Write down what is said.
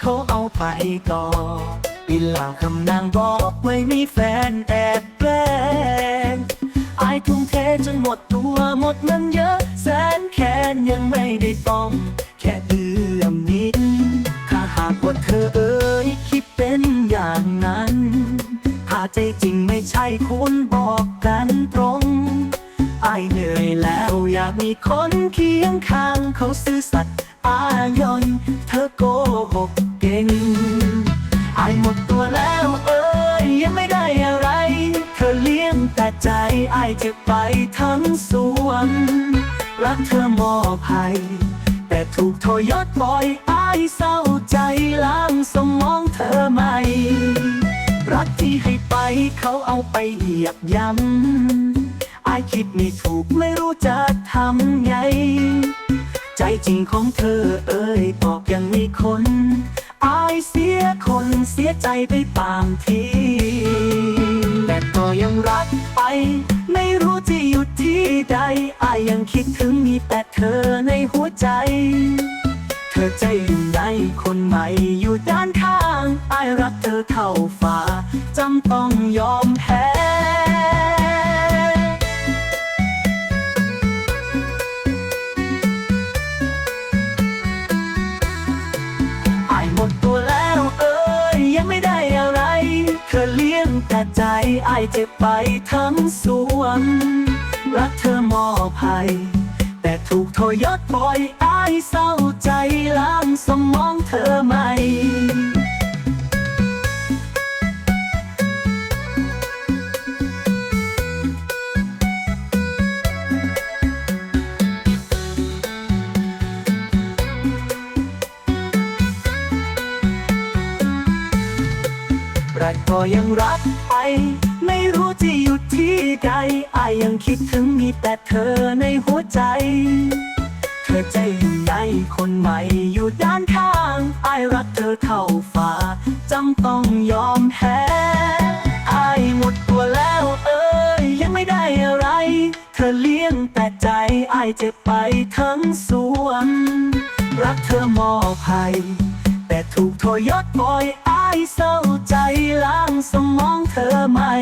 เขาเอาไปต่อปีลังคำนางบอกไว้มีแฟนแอบแกล้งอทุ่มเทจนหมดตัวหมดเงินเยอะ แสนแค้นยังไม่ได้ต้อง แค่เอื้อมนิดถ้าหากว่าเธอเอ่ยคิดเป็นอย่างนั้นถ้าใจจริงไม่ใช่คุณบอกกันตรงไอเหนื่อยแล้วอยากมีคนเคียงข้างเขาซื่อสัตย์อายอนเธอโก แต่ใจไอายจะไปทั้งสวน รักเธอมอบให้แต่ถูกโทยศบ่อยไอเศร้าใจล้างสมองเธอไหมรักที่ให้ไปเขาเอาไปเหยียบย่ำอคิดไม่ถูกไม่รู้จะทำไง ใจจริงของเธอเอ่ยบอกยังมีคนอายเสียคนเสียใจไปบางที ยังรักไป ไม่รู้จะหยุดที่ใดอายยังคิดถึงมีแต่เธอในหัวใจ เธอใจอยู่ในคนใหม่อยู่ด้านข้างอายรักเธอเท่าฟ้าจำต้องยอมแพ้ แต่ใจอายเจ็บไปทั้งสวงรักเธอมอบให้แต่ถูกโทยศบ่อยอายเศร้าใจล้างสมองเธอไหมรักก็ยังรัก ใดอายยังคิดถึงมีแต่เธอในหัวใจ เธอใจอยู่ในคนใหม่อยู่ด้านข้างอายรักเธอเท่าฟ้าจำต้องยอมแพ้อายหมดตัวแล้วเอ้ยยังไม่ได้อะไร เธอเลี้ยงแต่ใจอายเจ็บไปทั้งสวน รักเธอมอบให้แต่ถูกโทยศบ่อยอายเศร้าใจล้างสมองเธอไหม่